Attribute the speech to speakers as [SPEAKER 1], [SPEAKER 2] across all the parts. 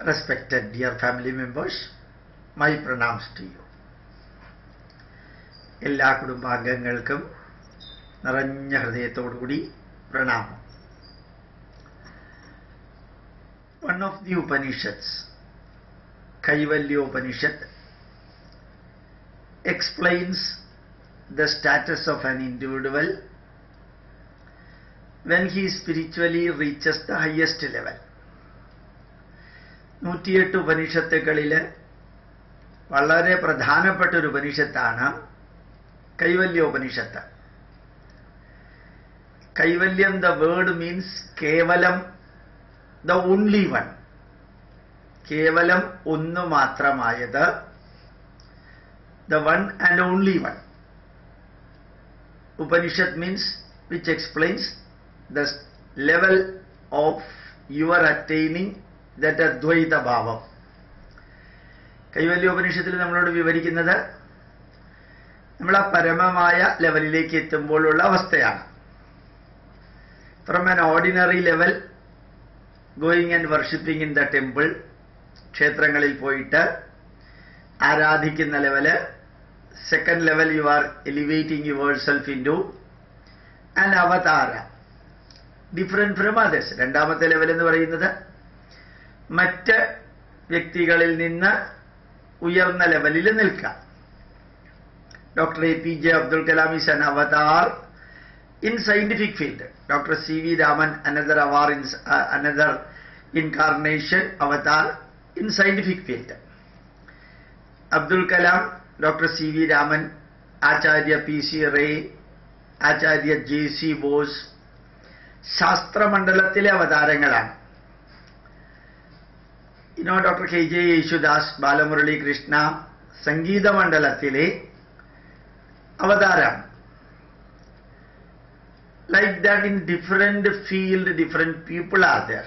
[SPEAKER 1] respected dear family members, my pranams to you. എല്ലാ കുടുംബാംഗങ്ങൾക്കും നിറഞ്ഞ ഹൃദയത്തോടുകൂടി പ്രണാമം one of the Upanishads Kaivalyopanishad explains the status of an individual when he spiritually reaches the highest level. നൂറ്റിയെട്ട് ഉപനിഷത്തുകളിൽ വളരെ പ്രധാനപ്പെട്ട ഒരു ഉപനിഷത്താണ് കൈവല്യോപനിഷത്ത്. കൈവല്യം ദ വേർഡ് മീൻസ് കേവലം ദ ഓൺലി വൺ കേവലം ഒന്ന് മാത്രമായത് the one and only one Upanishad means which explains the level of your attaining that Advaita ഭാവം. കൈവല്യ ഉപനിഷത്തിൽ നമ്മളോട് വിവരിക്കുന്നത് നമ്മൾ ആ പരമമായ ലെവലിലേക്ക് എത്തുമ്പോഴുള്ള അവസ്ഥയാണ്. From an ordinary level going and worshipping in the temple ക്ഷേത്രങ്ങളിൽ പോയിട്ട് ആരാധിക്കുന്ന level second level you are elevating your self in into and avatar different from others രണ്ടാമത്തെ ലെവൽ എന്ന് പറയുന്നത് മറ്റ് വ്യക്തികളിൽ നിന്ന് ഉയർന്ന ലെവലിൽ നിൽക്കാം doctor A P J Abdul Kalam is an avatar in scientific field doctor C V Raman another avatar in another incarnation avatar in scientific field Abdul Kalam doctor C V Raman Acharya P C Ray Acharya J C Bose ശാസ്ത്രമണ്ഡലത്തിലെ അവതാരങ്ങളാണ്. ഇനോ doctor K J Yesudas Balamurali Krishna സംഗീത മണ്ഡലത്തിലെ അവതാരമാണ് like that in different field different people are there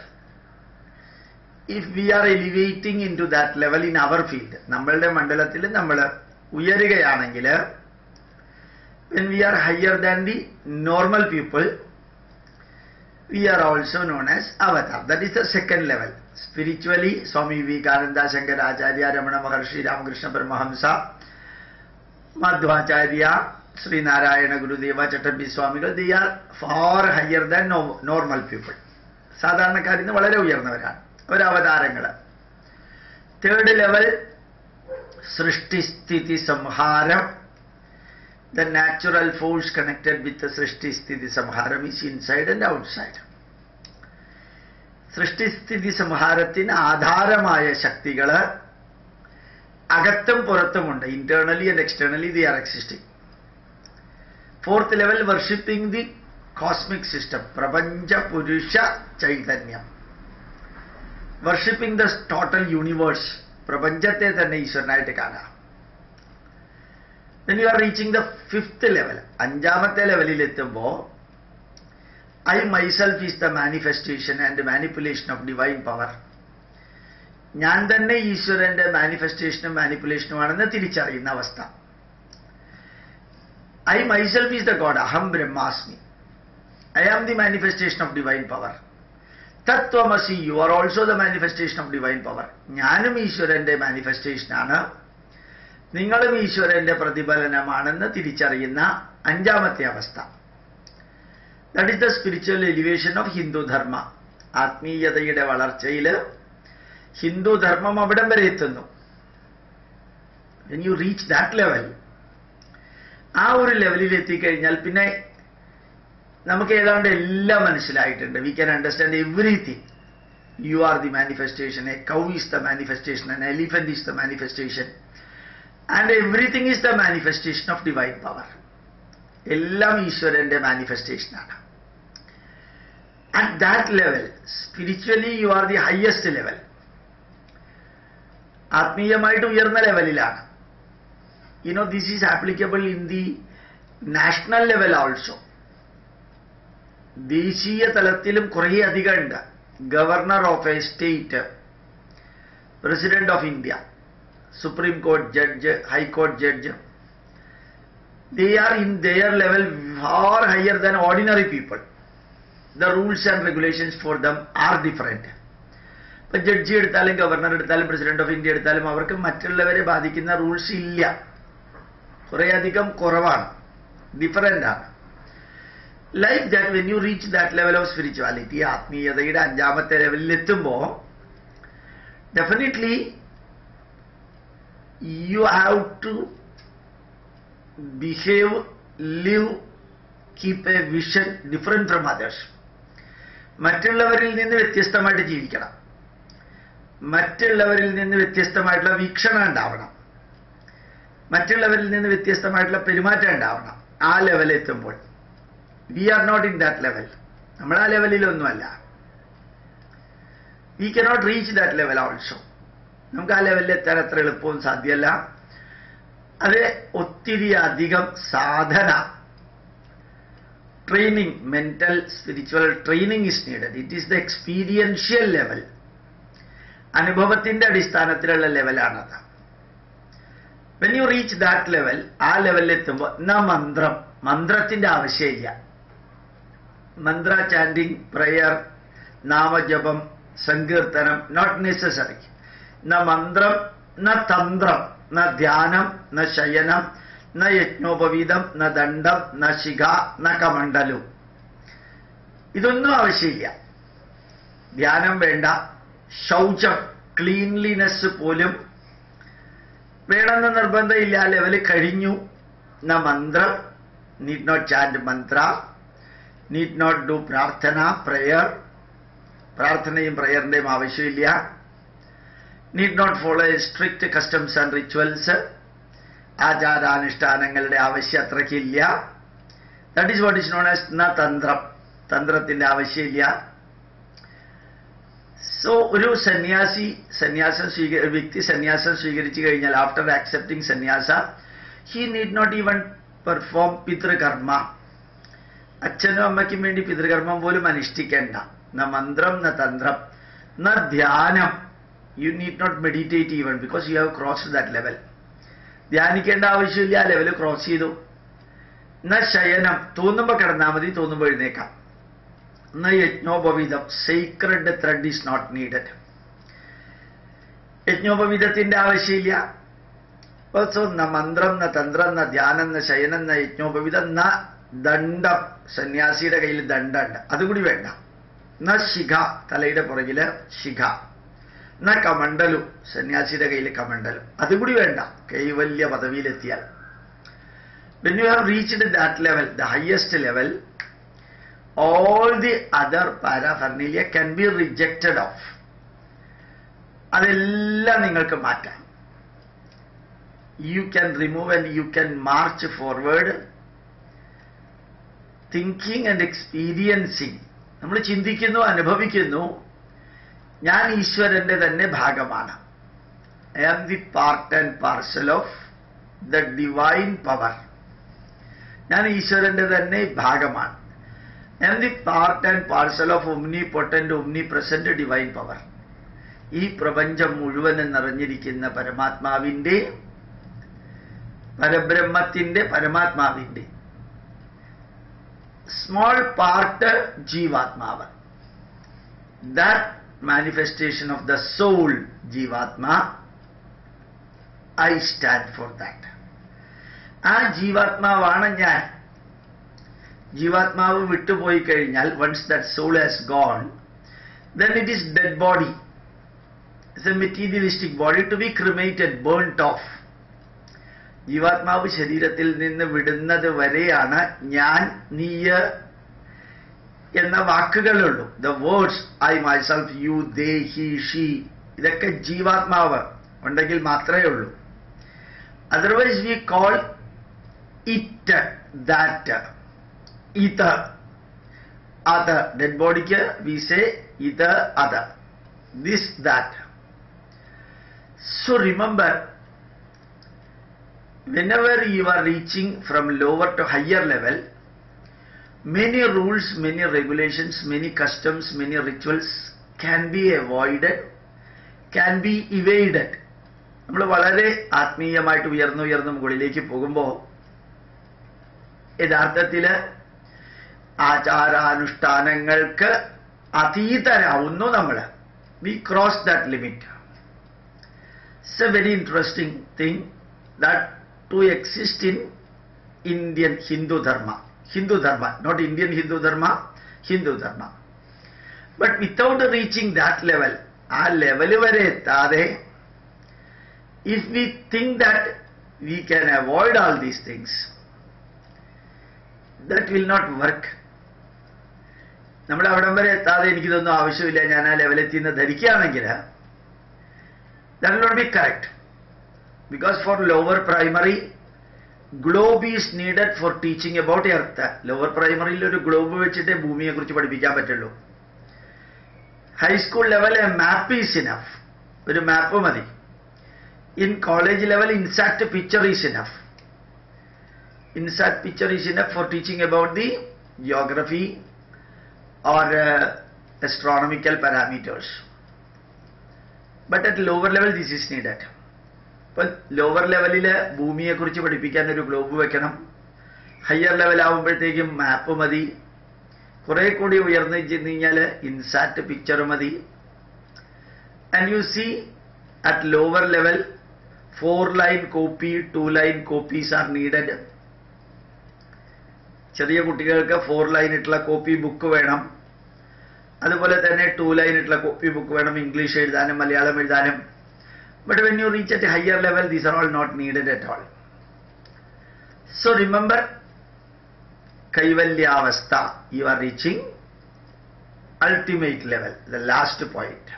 [SPEAKER 1] if we are elevating into that level in our field നമ്മളുടെ മണ്ഡലത്തിൽ നമ്മൾ ഉയരുകയാണെങ്കിൽ when we are higher than the normal people we are also known as avatar that is the second level spiritually Swami Vivekananda Shankaracharya Ramana Maharshi Ramakrishna Paramahamsa Madhvacharya Sreenarayana Gurudeva Chattampi സ്വാമികൾ they are far higher than normal people സാധാരണക്കാരിൽ നിന്ന് വളരെ ഉയർന്നവരാണ്. അവരവതാരങ്ങൾ third level സൃഷ്ടിസ്ഥിതി സംഹാരം. The natural force connected with സൃഷ്ടിസ്ഥിതി സംഹാരം is inside and outside സൃഷ്ടിസ്ഥിതി സംഹാരത്തിന് ആധാരമായ ശക്തികൾ അകത്തും പുറത്തുമുണ്ട്. Internally and externally they are existing fourth level worshipping the cosmic system പ്രപഞ്ച പുരുഷ ചൈതന്യം. വർഷിപ്പിംഗ് ദ ടോട്ടൽ യൂണിവേഴ്സ് പ്രപഞ്ചത്തെ തന്നെ ഈശ്വരനായിട്ട് കാണാം. You are reaching the fifth level. അഞ്ചാമത്തെ ലെവലിൽ എത്തുമ്പോൾ I myself is the manifestation and manipulation of divine power ഞാൻ തന്നെ ഈശ്വരന്റെ മാനിഫെസ്റ്റേഷനും മാനിപ്പുലേഷനുമാണെന്ന് തിരിച്ചറിയുന്ന അവസ്ഥ. I myself is the god അഹം ബ്രഹ്മാസ്മി. I am the manifestation of divine power Tattvamasi you are also the manifestation of divine power ഞാനും ഈശ്വരന്റെ മാനിഫെസ്റ്റേഷനാണ് നിങ്ങളും ഈശ്വരന്റെ പ്രതിഫലനമാണെന്ന് തിരിച്ചറിയുന്ന അഞ്ചാമത്തെ അവസ്ഥ. That is the spiritual elevation of Hindu Dharma ആത്മീയതയുടെ വളർച്ചയിൽ ഹിന്ദു ധർമ്മം അവിടം വരെ എത്തുന്നു. യു റീച്ച് ദാറ്റ് ലെവൽ ആ ഒരു ലെവലിൽ എത്തിക്കഴിഞ്ഞാൽ പിന്നെ നമുക്ക് ഏതാണ്ട് എല്ലാം മനസ്സിലായിട്ടുണ്ട്. We can understand everything you are the manifestation a cow is the manifestation and elephant is the manifestation and everything is the manifestation of divine power എല്ലാം ഈശ്വരന്റെ മാനിഫെസ്റ്റേഷനാണ് at that level spiritually you are the highest level ആത്മീയമായിട്ട് ഉയർന്ന ലെവലിലാണ് you know this is applicable in the national level also ദേശീയ തലത്തിലും കുറേ അധികം ഉണ്ട്. Governor of a state president of India supreme court judge ഹൈക്കോടതി judge they are in their level far higher than ordinary people. The rules and regulations for them are different. ഇപ്പം judge എടുത്താലും governor എടുത്താലും president of India എടുത്താലും അവർക്ക് മറ്റുള്ളവരെ ബാധിക്കുന്ന rules ഇല്ല കുറേയധികം കുറവാണ് ഡിഫറന്റ് ആണ് like that when you reach that level of spirituality ആത്മീയതയുടെ അഞ്ചാമത്തെ ലെവലിൽ എത്തുമ്പോൾ definitely you have to behave live keep a vision different from others മറ്റുള്ളവരിൽ നിന്ന് വ്യത്യസ്തമായിട്ട് ജീവിക്കണം. മറ്റുള്ളവരിൽ നിന്ന് വ്യത്യസ്തമായിട്ടുള്ള വീക്ഷണം ഉണ്ടാവണം. മറ്റുള്ളവരിൽ നിന്ന് വ്യത്യസ്തമായിട്ടുള്ള പെരുമാറ്റം ഉണ്ടാവണം. ആ ലെവൽ എത്തുമ്പോൾ. We are not in that level നമ്മൾ ആ ലെവലിലൊന്നുമല്ല we cannot reach that level also നമുക്ക് ആ ലെവലിൽ എത്താൻ അത്ര എളുപ്പവും സാധ്യമല്ല. അത് ഒത്തിരി അധികം സാധന. Training mental spiritual training is needed it is the experiential level അനുഭവത്തിന്റെ അടിസ്ഥാനത്തിലുള്ള ലെവലാണത് when you reach that level ആ ലെവലിൽ എത്തുമ്പോൾ ന മന്ത്രം മന്ത്രത്തിന്റെ ആവശ്യമില്ല. മന്ത്ര ചാൻഡിങ് പ്രയർ നാമജപം സങ്കീർത്തനം നോട്ട് നെസസറി ന മന്ത്രം ന തന്ത്രം. ന ധ്യാനം ന ശയനം ന യജ്ഞോപവീതം ന ദണ്ഡം ന ശിഖ ന കമണ്ഡലു. ഇതൊന്നും ആവശ്യമില്ല. ധ്യാനം വേണ്ട. ശൗചം ക്ലീൻലിനെസ് പോലും വേണമെന്ന് നിർബന്ധമില്ല. ലെവൽ കഴിഞ്ഞു. ന മന്ത്രം. Need not chant mantra. Need not do പ്രാർത്ഥന പ്രയർ. പ്രാർത്ഥനയും പ്രയറിന്റെയും ആവശ്യമില്ല. Need not follow strict customs and rituals ആചാരാനുഷ്ഠാനങ്ങളുടെ ആവശ്യം അത്രയ്ക്കില്ല that is what is known as ന തന്ത്രം തന്ത്രത്തിന്റെ ആവശ്യമില്ല. സോ ഒരു സന്യാസി സന്യാസം സ്വീക വ്യക്തി സന്യാസം സ്വീകരിച്ചു കഴിഞ്ഞാൽ after accepting sanyasa he need not even perform പിതൃകർമ്മ. അച്ഛനും അമ്മയ്ക്കും വേണ്ടി പിതൃകർമ്മം പോലും അനുഷ്ഠിക്കേണ്ട. ന മന്ത്രം ന തന്ത്രം ന ധ്യാനം. You need not meditate even because you have cross that level ധ്യാനിക്കേണ്ട ആവശ്യമില്ല ആ ലെവൽ ക്രോസ് ചെയ്തു. ന ശയനം തോന്നുമ്പോൾ കിടന്നാൽ മതി തോന്നുമ്പോൾ എഴുന്നേക്കാം. ന യജ്ഞോപവീതം sacred thread is not needed യജ്ഞോപവീതത്തിന്റെ ആവശ്യമില്ല. സോ ന മന്ത്രം ന തന്ത്രം ന ധ്യാനം ന ശയനം ന യജ്ഞോപവീതം ന ദണ്ഡം. സന്യാസിയുടെ കയ്യിൽ ദണ്ഡുണ്ട് അതുകൂടി വേണ്ട. ന ശിഖ തലയുടെ പുറകിൽ ശിഖ. ന കമണ്ടലും സന്യാസിയുടെ കയ്യിൽ കമണ്ടലും അതുകൂടി വേണ്ട. കൈവല്യ പദവിയിലെത്തിയാൽ. When you have reached that level the highest level all the other paraphernalia can be rejected off അതെല്ലാം നിങ്ങൾക്ക് മാറ്റാം. You can remove and you can march forward thinking and experiencing നമ്മൾ ചിന്തിക്കുന്നു അനുഭവിക്കുന്നു. ഞാൻ ഈശ്വരന്റെ തന്നെ ഭാഗമാണ്. I am the part and parcel of the divine power ഞാൻ ഈശ്വരന്റെ തന്നെ ഭാഗമാണ്. I am the part and parcel of omnipotent omnipresent divine power ഈ പ്രപഞ്ചം മുഴുവനും നിറഞ്ഞിരിക്കുന്ന പരമാത്മാവിന്റെ പരബ്രഹ്മത്തിന്റെ പരമാത്മാവിന്റെ സ്മോൾ പാർട്ട് ജീവാത്മാവ്. That manifestation of the soul jivatma I stand for that ആ ജീവാത്മാവാണ് ഞാൻ. ജീവാത്മാവ് വിട്ടുപോയി കഴിഞ്ഞാൽ once that soul has gone then it is dead body it's a materialistic body to be cremated burned off ജീവാത്മാവ് ശരീരത്തിൽ നിന്ന് വിടുന്നത് വരെയാണ് ഞാൻ നീയ് എന്ന വാക്കുകളുള്ളൂ. The words I myself you they he she ഇതൊക്കെ ജീവാത്മാവ് ഉണ്ടെങ്കിൽ മാത്രമേ ഉള്ളൂ. Otherwise we call it that ഇത് അത്. ഡെഡ് ബോഡിക്ക് വി സേ ഇത് അത്. This that so remember whenever you are reaching from lower to higher level, many rules, many regulations, many customs, many rituals can be avoided, can be evaded. നമ്മൾ വളരെ ആത്മീയമായിട്ട് ഉയർന്നു ഉയർന്നു മുകളിലേക്ക് പോകുമ്പോൾ യഥാർത്ഥത്തിൽ ആചാരാനുഷ്ഠാനങ്ങൾക്ക് അതീതരാവുന്നു നമ്മൾ we cross that limit it's a very interesting thing that to exist in Indian Hindu Dharma. Hindu Dharma, not Indian Hindu Dharma, Hindu Dharma. But without reaching that level, ആ ലെവൽ വരെ എത്താതെ if we think that we can avoid all these things, that will not work. നമ്മൾ അവിടം വരെ എത്താതെ എനിക്കിതൊന്നും ആവശ്യമില്ല ഞാൻ ആ ലെവലെത്തി എന്ന് ധരിക്കുകയാണെങ്കിൽ that will not be correct. Because for lower primary, globe is needed for teaching about earth. Lower പ്രൈമറിയിൽ ഒരു ഗ്ലോബ് വെച്ചിട്ടേ ഭൂമിയെ കുറിച്ച് പഠിപ്പിക്കാൻ പറ്റുള്ളൂ high school level map is enough ഒരു മാപ്പ് മതി in college level INSAT picture is enough INSAT picture is enough for teaching about the geography or astronomical parameters. But at lower level, this is needed. ഇപ്പം lower ലെവലിൽ ഭൂമിയെക്കുറിച്ച് പഠിപ്പിക്കാൻ ഒരു globe വെക്കണം. Higher level ആകുമ്പോഴത്തേക്കും മാപ്പ് മതി. കുറെ കൂടി ഉയർന്നു ചെന്ന് കഴിഞ്ഞാൽ ഇൻസാറ്റ് പിക്ചർ മതി. And you see at lower level four line copy two line copies are needed ചെറിയ കുട്ടികൾക്ക് ഫോർ ലൈൻ ഇട്ടുള്ള കോപ്പി ബുക്ക് വേണം. അതുപോലെ തന്നെ ടു ലൈൻ ഇട്ടുള്ള കോപ്പി ബുക്ക് വേണം ഇംഗ്ലീഷ് എഴുതാനും മലയാളം എഴുതാനും. But when you reach at higher level these are all not needed at all so remember കൈവല്യാവസ്ഥ you are reaching ultimate level the last point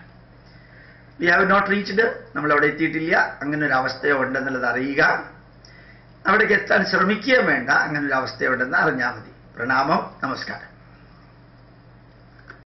[SPEAKER 1] we have not reached നമ്മൾ അവിടെ എത്തിയിട്ടില്ല. അങ്ങനെ ഒരു അവസ്ഥയുണ്ടെന്നുള്ളത് അറിയുക. അവിടേക്ക് എത്താൻ ശ്രമിക്കുകയും വേണ്ട. അങ്ങനെ ഒരു അവസ്ഥയുണ്ടെന്ന് അറിഞ്ഞാൽ മതി. പ്രണാമം നമസ്കാരം.